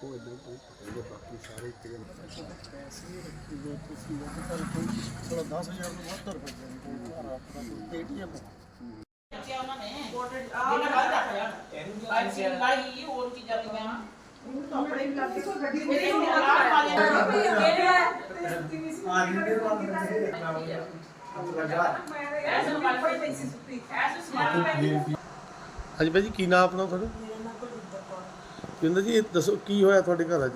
ਉਹ ਇਦਾਂ ਤੋਂ ਪਟੇਗੇ ਬਾਕੀ ਸਾਰੇ ਤੇਰੇ ਪੈਸੇ ਤੁਸੀਂ ਉਹ ਕੱਲ ਕੋਈ ਥੋੜਾ 10000 ਨੂੰ ਵੱਧ ਰੁਪਏ ਦੇ ਘਰ ਆਪਣਾ ਕੋਈ ਏਟੀਐਮ ਹਾਂਜੀ ਭਾਜੀ, ਕੀ ਨਾਮ ਆਪਣਾ ਤੁਹਾਡਾ? ਜਿੰਦਰ ਜੀ ਇਹ ਦੱਸੋ ਕੀ ਹੋਇਆ ਤੁਹਾਡੇ ਘਰ ਅੱਜ?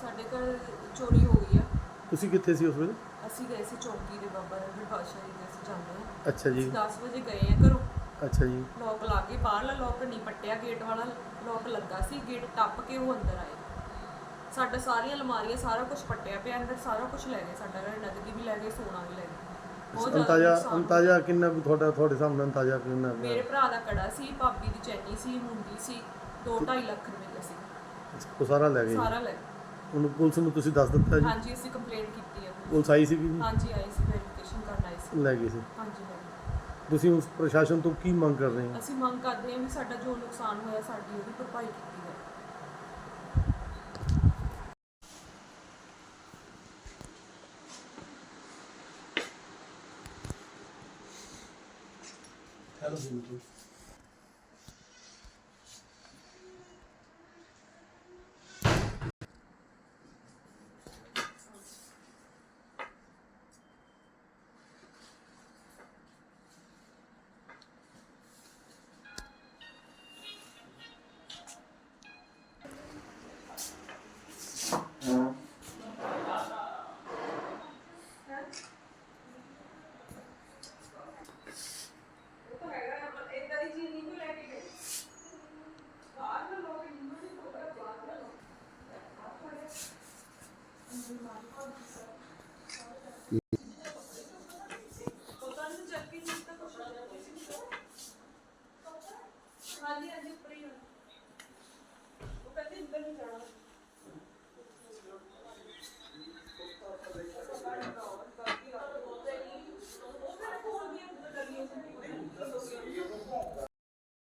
ਸਾਡੇ ਘਰ ਚੋਰੀ ਹੋ ਗਈ ਆ। ਤੁਸੀਂ ਕਿੱਥੇ ਸੀ ਉਸ ਵੇਲੇ? ਅਸੀਂ ਗਏ ਸੀ ਚੌਂਕੀ ਦੇ ਬਾਬਾ ਰਣਜੀਤ ਬਾਦਸ਼ਾਹ ਜੀ ਦੇ ਅਸੀਂ ਜਾਂਦੇ ਹਾਂ। ਅੱਛਾ ਜੀ। ਅਸੀਂ 10 ਵਜੇ ਗਏ ਆ ਘਰੋਂ। ਅੱਛਾ ਜੀ। ਲੋਕ ਲਾ ਕੇ ਬਾਹਰਲਾ ਲੋਕ ਨਹੀਂ ਪੱਟਿਆ ਗੇਟ ਵਾਲਾ ਲੋਕ ਲੱਗਾ ਸੀ ਗੇਟ ਟੱਪ ਕੇ ਉਹ ਅੰਦਰ ਆਏ। ਸਾਡਾ ਸਾਰੀਆਂ ਅਲਮਾਰੀਆਂ ਸਾਰਾ ਕੁਝ ਪੱਟਿਆ ਪਿਆ ਅੰਦਰ ਸਾਰਾ ਕੁਝ ਲੈ ਗਏ ਸਾਡਾ ਘਰ ਨਗਦੀ ਵੀ ਲੈ ਗਏ ਸੋਨਾ ਵੀ ਲੈ ਗਏ। ਬਹੁਤ ਅੰਤਾਜਾ। ਅੰਤਾਜਾ ਕਿੰਨਾ ਤੁਹਾਡਾ ਤੁਹਾਡੇ ਸਾਹਮਣੇ ਅੰਤਾਜਾ ਕਿੰਨਾ? ਮੇਰੇ ਭਰਾ ਦਾ ਕੜਾ ਸੀ ਭਾਬੀ ਦੀ ਚੈਨੀ ਸੀ ਮੁੰਡੀ ਸੀ 2.5 ਲੱਖ ਰੁਪਏ ਦਾ ਸੀ। ਉਹ ਸਾਰਾ ਲੈ ਗਏ। ਸਾਰਾ ਲੈ ਗਏ। ਉਹਨੂੰ ਪੁਲਿਸ ਨੂੰ ਤੁਸੀਂ ਦੱਸ ਦਿੱਤਾ ਜੀ? ਹਾਂਜੀ ਅਸੀਂ ਕੰਪਲੇਂਟ ਕੀਤੀ ਹੈ। ਪੁਲਿਸ ਆਈ ਜੀ ਹਾਂਜੀ ਆਈ ਸੀ ਵੈਰੀਫਿਕੇਸ਼ਨ ਕਰਨ ਆਈ ਸੀ। ਲੈ ਗਏ ਸੀ। ਹਾਂਜੀ ਮੈਮ ਤੁਸੀਂ ਉਸ ਪ੍ਰਸ਼ਾਸਨ ਤੋਂ ਕੀ ਮੰਗ ਕਰ ਰਹੇ ਹੋ? ਅਸੀਂ ਮੰਗ ਕਰਦੇ ਹਾਂ ਵੀ ਸਾਡਾ ਜੋ ਨੁਕਸਾਨ ਹੋਇਆ ਸਾਡੀ ਉਹਦੀ ਭਰਪਾਈ ਕੀਤੀ ਜਾਵੇ। ਹੈਲੋ ਜੀ